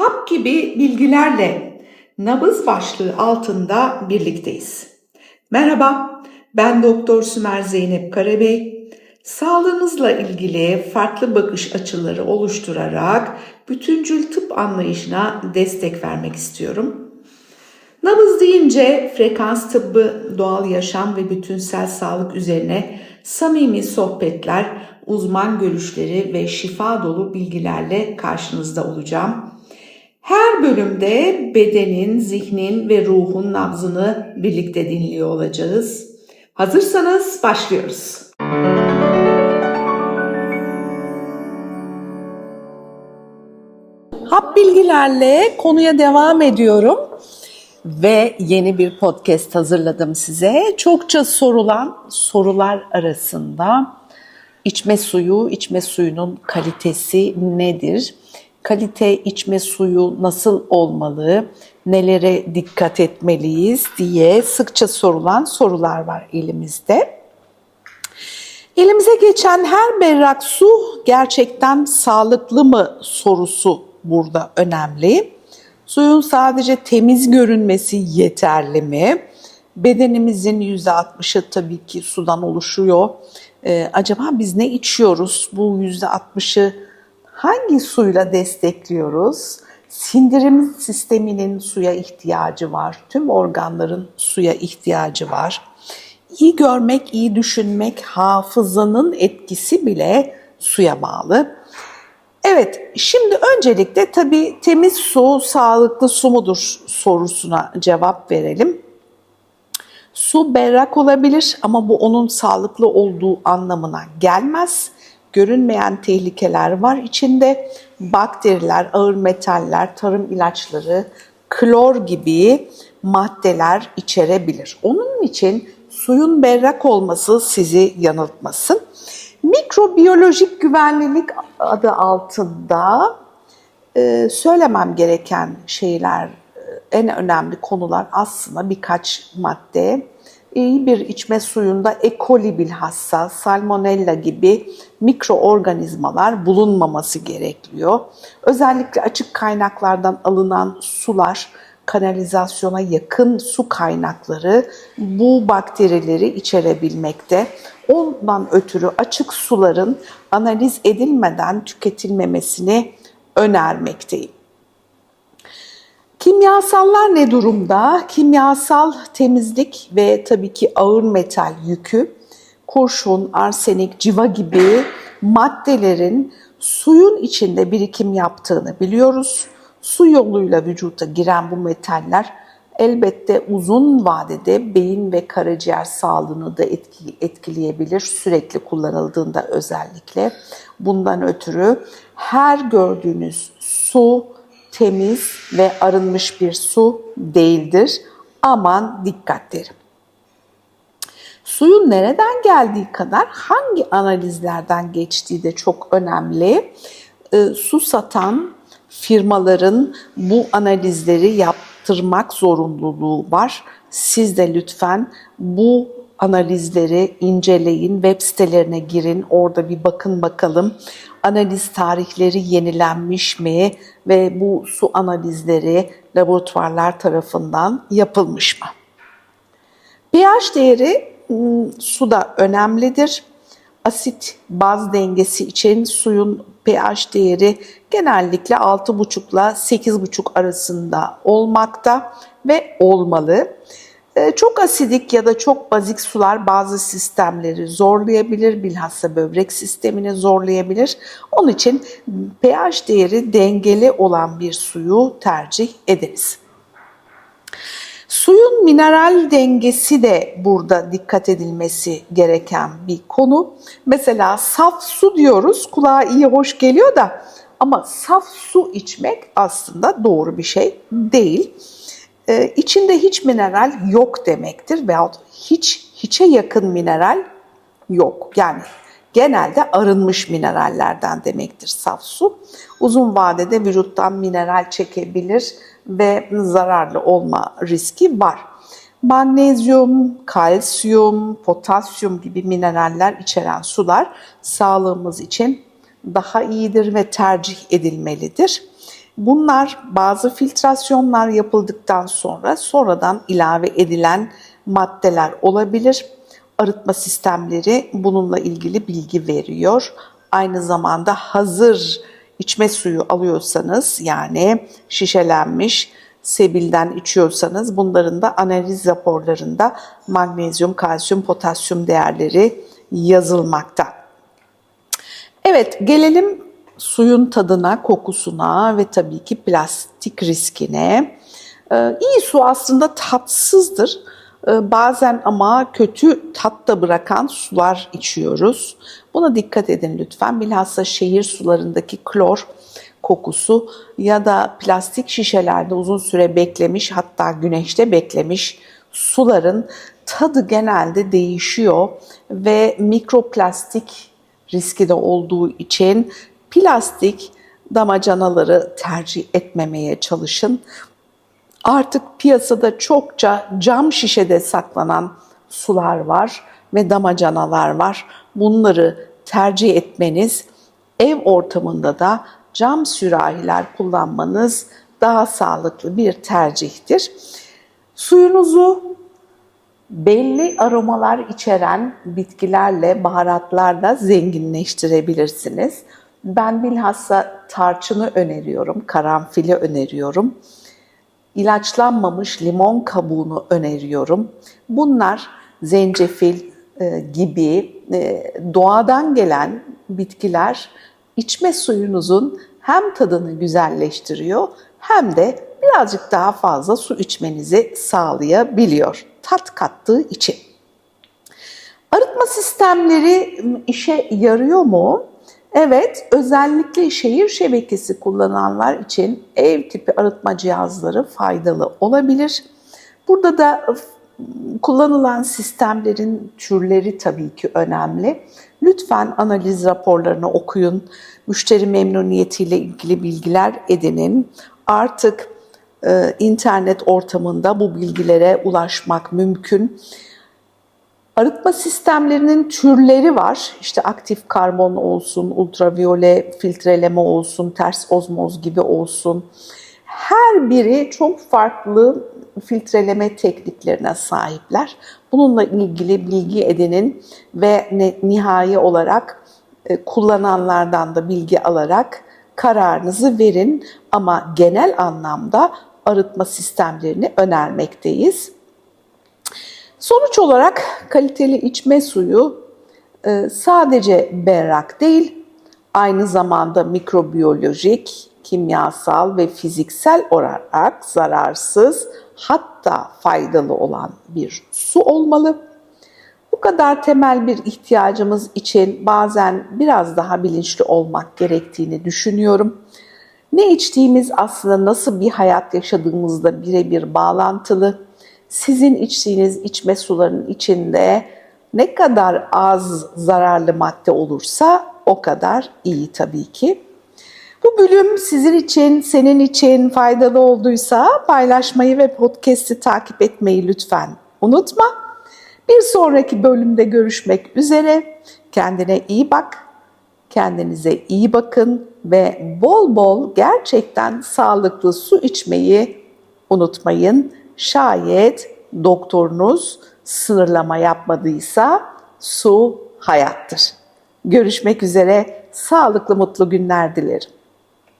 Hap gibi bilgilerle nabız başlığı altında birlikteyiz. Merhaba, ben Doktor Sümer Zeynep Karabey. Sağlığımızla ilgili farklı bakış açıları oluşturarak bütüncül tıp anlayışına destek vermek istiyorum. Nabız deyince frekans tıbbı, doğal yaşam ve bütünsel sağlık üzerine samimi sohbetler, uzman görüşleri ve şifa dolu bilgilerle karşınızda olacağım. Her bölümde bedenin, zihnin ve ruhun nabzını birlikte dinliyor olacağız. Hazırsanız başlıyoruz. Hap bilgilerle konuya devam ediyorum ve yeni bir podcast hazırladım size. Çokça sorulan sorular arasında içme suyu, içme suyunun kalitesi nedir? Kalite içme suyu nasıl olmalı? Nelere dikkat etmeliyiz diye sıkça sorulan sorular var elimizde. Elimize geçen her berrak su gerçekten sağlıklı mı sorusu burada önemli. Suyun sadece temiz görünmesi yeterli mi? Bedenimizin %60'ı tabii ki sudan oluşuyor. Ee, acaba biz ne içiyoruz? Bu %60'ı hangi suyla destekliyoruz? Sindirim sisteminin suya ihtiyacı var. Tüm organların suya ihtiyacı var. İyi görmek, iyi düşünmek, hafızanın etkisi bile suya bağlı. Evet, şimdi öncelikle tabii temiz su, sağlıklı su mudur sorusuna cevap verelim. Su berrak olabilir ama bu onun sağlıklı olduğu anlamına gelmez. Görünmeyen tehlikeler var içinde. Bakteriler, ağır metaller, tarım ilaçları, klor gibi maddeler içerebilir. Onun için suyun berrak olması sizi yanıltmasın. Mikrobiyolojik güvenlilik adı altında e, söylemem gereken şeyler, e, en önemli konular aslında birkaç madde. İyi bir içme suyunda E. coli bilhassa, salmonella gibi mikroorganizmalar bulunmaması gerekiyor. Özellikle açık kaynaklardan alınan sular, kanalizasyona yakın su kaynakları bu bakterileri içerebilmekte. Ondan ötürü açık suların analiz edilmeden tüketilmemesini önermekteyim. Kimyasallar ne durumda? Kimyasal temizlik ve tabii ki ağır metal yükü, kurşun, arsenik, civa gibi maddelerin suyun içinde birikim yaptığını biliyoruz. Su yoluyla vücuta giren bu metaller elbette uzun vadede beyin ve karaciğer sağlığını da etkileyebilir sürekli kullanıldığında özellikle. Bundan ötürü her gördüğünüz su temiz ve arınmış bir su değildir. Aman dikkat derim. Suyun nereden geldiği kadar hangi analizlerden geçtiği de çok önemli. E, su satan firmaların bu analizleri yaptırmak zorunluluğu var. Siz de lütfen bu analizleri inceleyin, web sitelerine girin, orada bir bakın bakalım analiz tarihleri yenilenmiş mi ve bu su analizleri laboratuvarlar tarafından yapılmış mı? pH değeri ıı, suda önemlidir. Asit baz dengesi için suyun pH değeri genellikle 6,5 ile 8,5 arasında olmakta ve olmalı. Ee, çok asidik ya da çok bazik sular bazı sistemleri zorlayabilir, bilhassa böbrek sistemini zorlayabilir. Onun için pH değeri dengeli olan bir suyu tercih ederiz. Suyun mineral dengesi de burada dikkat edilmesi gereken bir konu. Mesela saf su diyoruz, kulağa iyi hoş geliyor da ama saf su içmek aslında doğru bir şey değil. Ee, içinde hiç mineral yok demektir veyahut hiç hiçe yakın mineral yok. Yani genelde arınmış minerallerden demektir saf su. Uzun vadede vücuttan mineral çekebilir ve zararlı olma riski var. Magnezyum, kalsiyum, potasyum gibi mineraller içeren sular sağlığımız için daha iyidir ve tercih edilmelidir. Bunlar bazı filtrasyonlar yapıldıktan sonra sonradan ilave edilen maddeler olabilir. Arıtma sistemleri bununla ilgili bilgi veriyor. Aynı zamanda hazır içme suyu alıyorsanız yani şişelenmiş sebilden içiyorsanız bunların da analiz raporlarında magnezyum, kalsiyum, potasyum değerleri yazılmakta. Evet gelelim suyun tadına, kokusuna ve tabii ki plastik riskine. Ee, iyi su aslında tatsızdır. Ee, bazen ama kötü tat da bırakan sular içiyoruz. Buna dikkat edin lütfen. Bilhassa şehir sularındaki klor kokusu ya da plastik şişelerde uzun süre beklemiş hatta güneşte beklemiş suların tadı genelde değişiyor ve mikroplastik riski de olduğu için plastik damacanaları tercih etmemeye çalışın. Artık piyasada çokça cam şişede saklanan sular var ve damacanalar var. Bunları tercih etmeniz ev ortamında da cam sürahiler kullanmanız daha sağlıklı bir tercihtir. Suyunuzu belli aromalar içeren bitkilerle, baharatlarla zenginleştirebilirsiniz. Ben bilhassa tarçını öneriyorum, karanfili öneriyorum. İlaçlanmamış limon kabuğunu öneriyorum. Bunlar zencefil e, gibi e, doğadan gelen bitkiler içme suyunuzun hem tadını güzelleştiriyor hem de birazcık daha fazla su içmenizi sağlayabiliyor tat kattığı için. Arıtma sistemleri işe yarıyor mu? Evet, özellikle şehir şebekesi kullananlar için ev tipi arıtma cihazları faydalı olabilir. Burada da kullanılan sistemlerin türleri tabii ki önemli. Lütfen analiz raporlarını okuyun. Müşteri memnuniyetiyle ilgili bilgiler edinin. Artık e, internet ortamında bu bilgilere ulaşmak mümkün. Arıtma sistemlerinin türleri var. İşte aktif karbon olsun, ultraviyole filtreleme olsun, ters ozmoz gibi olsun. Her biri çok farklı filtreleme tekniklerine sahipler. Bununla ilgili bilgi edinin ve nihai olarak e, kullananlardan da bilgi alarak kararınızı verin ama genel anlamda arıtma sistemlerini önermekteyiz. Sonuç olarak kaliteli içme suyu e, sadece berrak değil, aynı zamanda mikrobiyolojik, kimyasal ve fiziksel olarak zararsız hatta faydalı olan bir su olmalı. Bu kadar temel bir ihtiyacımız için bazen biraz daha bilinçli olmak gerektiğini düşünüyorum. Ne içtiğimiz aslında nasıl bir hayat yaşadığımızda birebir bağlantılı. Sizin içtiğiniz içme sularının içinde ne kadar az zararlı madde olursa o kadar iyi tabii ki. Bu bölüm sizin için, senin için faydalı olduysa paylaşmayı ve podcast'i takip etmeyi lütfen unutma. Bir sonraki bölümde görüşmek üzere. Kendine iyi bak, kendinize iyi bakın ve bol bol gerçekten sağlıklı su içmeyi unutmayın. Şayet doktorunuz sınırlama yapmadıysa su hayattır. Görüşmek üzere, sağlıklı mutlu günler dilerim.